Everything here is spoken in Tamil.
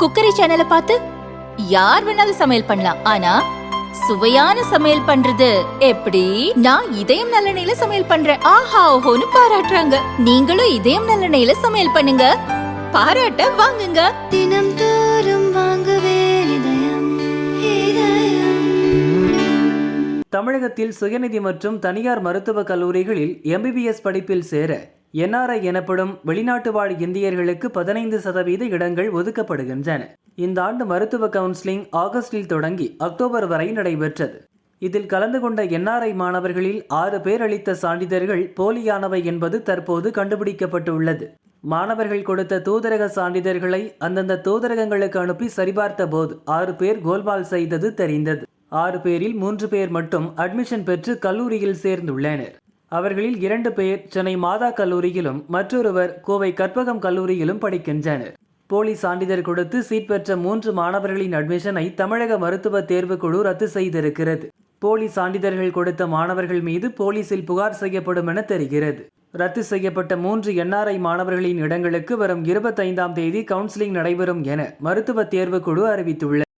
குக்கரி சேனலை பார்த்து யார் வேணாலும் சமையல் பண்ணலாம். ஆனா சுவையான சமையல் பண்றது எப்படி? நான் இதயம் நல்லெண்ணெயில சமையல் பண்றேன். ஆஹா ஓஹோன்னு பாராட்டுறாங்க. நீங்களும் இதயம் நல்லெண்ணெயில சமையல் பண்ணுங்க. பாராட்ட வாங்குங்க. தினம் தோறும் வாங்குவே இதயம் இதயம். தமிழகத்தில் சுயநிதி மற்றும் தனியார் மருத்துவக் கல்லூரிகளில் எம்பிபிஎஸ் படிப்பில் சேர என்ஆர்ஐ எனப்படும் வெளிநாட்டு வாழ் இந்தியர்களுக்கு பதினைந்து சதவீத இடங்கள் ஒதுக்கப்படுகின்றன. இந்த ஆண்டு மருத்துவ கவுன்சிலிங் ஆகஸ்டில் தொடங்கி அக்டோபர் வரை நடைபெற்றது. இதில் கலந்து கொண்ட என்ஆர்ஐ மாணவர்களில் ஆறு பேர் அளித்த சான்றிதழ்கள் போலியானவை என்பது தற்போது கண்டுபிடிக்கப்பட்டுள்ளது. மாணவர்கள் கொடுத்த தூதரக சான்றிதழ்களை அந்தந்த தூதரகங்களுக்கு அனுப்பி சரிபார்த்த போது ஆறு பேர் கோல்பால் செய்தது தெரிந்தது. ஆறு பேரில் மூன்று பேர் மட்டும் அட்மிஷன் பெற்று கல்லூரியில் சேர்ந்துள்ளனர். அவர்களில் இரண்டு பேர் சென்னை மாதா கல்லூரியிலும் மற்றொருவர் கோவை கற்பகம் கல்லூரியிலும் படிக்கின்றனர். போலி சான்றிதழ் கொடுத்து சீட் பெற்ற மூன்று மாணவர்களின் அட்மிஷனை தமிழக மருத்துவ தேர்வு குழு ரத்து செய்திருக்கிறது. போலி சான்றிதழ்கள் கொடுத்த மாணவர்கள் மீது போலீசில் புகார் செய்யப்படும் என தெரிகிறது. ரத்து செய்யப்பட்ட மூன்று என்ஆர்ஐ மாணவர்களின் இடங்களுக்கு வரும் இருபத்தைந்தாம் தேதி கவுன்சிலிங் நடைபெறும் என மருத்துவ தேர்வு குழு அறிவித்துள்ளது.